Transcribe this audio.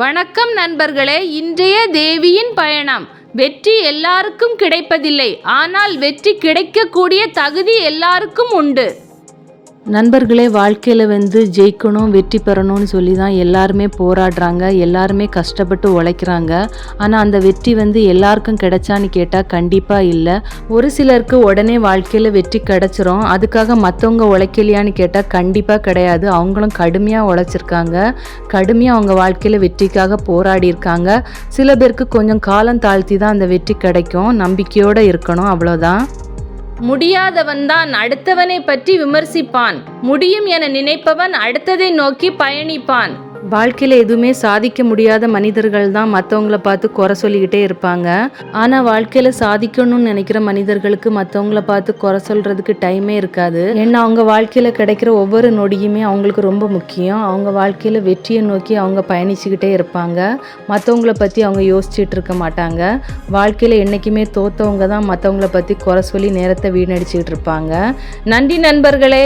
வணக்கம் நண்பர்களே இன்றைய தேவியின் பயணம். வெற்றி எல்லாருக்கும் கிடைப்பதில்லை ஆனால் வெற்றி கிடைக்கக்கூடிய தகுதி எல்லாருக்கும் உண்டு. நண்பர்களே வாழ்க்கையில் வந்து ஜெயிக்கணும் வெற்றி பெறணும்னு சொல்லி தான் எல்லாருமே போராடுறாங்க எல்லாருமே கஷ்டப்பட்டு உழைக்கிறாங்க. ஆனால் அந்த வெற்றி வந்து எல்லாருக்கும் கிடைச்சான்னு கேட்டால் கண்டிப்பாக இல்லை. ஒரு சிலருக்கு உடனே வாழ்க்கையில் வெற்றி கிடைச்சிரும். அதுக்காக மற்றவங்க உழைக்கலையான்னு கேட்டால் கண்டிப்பாக கிடையாது. அவங்களும் கடுமையாக உழைச்சிருக்காங்க. கடுமையாக அவங்க வாழ்க்கையில் வெற்றிக்காக போராடி இருக்காங்க சில பேருக்கு கொஞ்சம் காலம் தாழ்த்தி தான் அந்த வெற்றி கிடைக்கும். நம்பிக்கையோடு இருக்கணும் அவ்வளோதான் முடியாதவன் தான் அடுத்தவனை பற்றி விமர்சிப்பான். முடியும் என நினைப்பவன் அடுத்ததை நோக்கி பயணிப்பான். வாழ்க்கையில் எதுவுமே சாதிக்க முடியாத மனிதர்கள் தான் மற்றவங்கள பார்த்து குறை சொல்லிக்கிட்டே இருப்பாங்க. ஆனால் வாழ்க்கையில் சாதிக்கணும்னு நினைக்கிற மனிதர்களுக்கு மற்றவங்கள பார்த்து குறை சொல்கிறதுக்கு டைமே இருக்காது. ஏன்னா அவங்க வாழ்க்கையில் கிடைக்கிற ஒவ்வொரு நொடியுமே அவங்களுக்கு ரொம்ப முக்கியம். அவங்க வாழ்க்கையில் வெற்றியை நோக்கி அவங்க பயணிச்சுக்கிட்டே இருப்பாங்க. மற்றவங்கள பற்றி அவங்க யோசிச்சுட்டு இருக்க மாட்டாங்க. வாழ்க்கையில் என்றைக்குமே தோத்தவங்க தான் மற்றவங்கள பற்றி குறை சொல்லி நேரத்தை வீணடிச்சுக்கிட்டு இருப்பாங்க. நன்றி நண்பர்களே!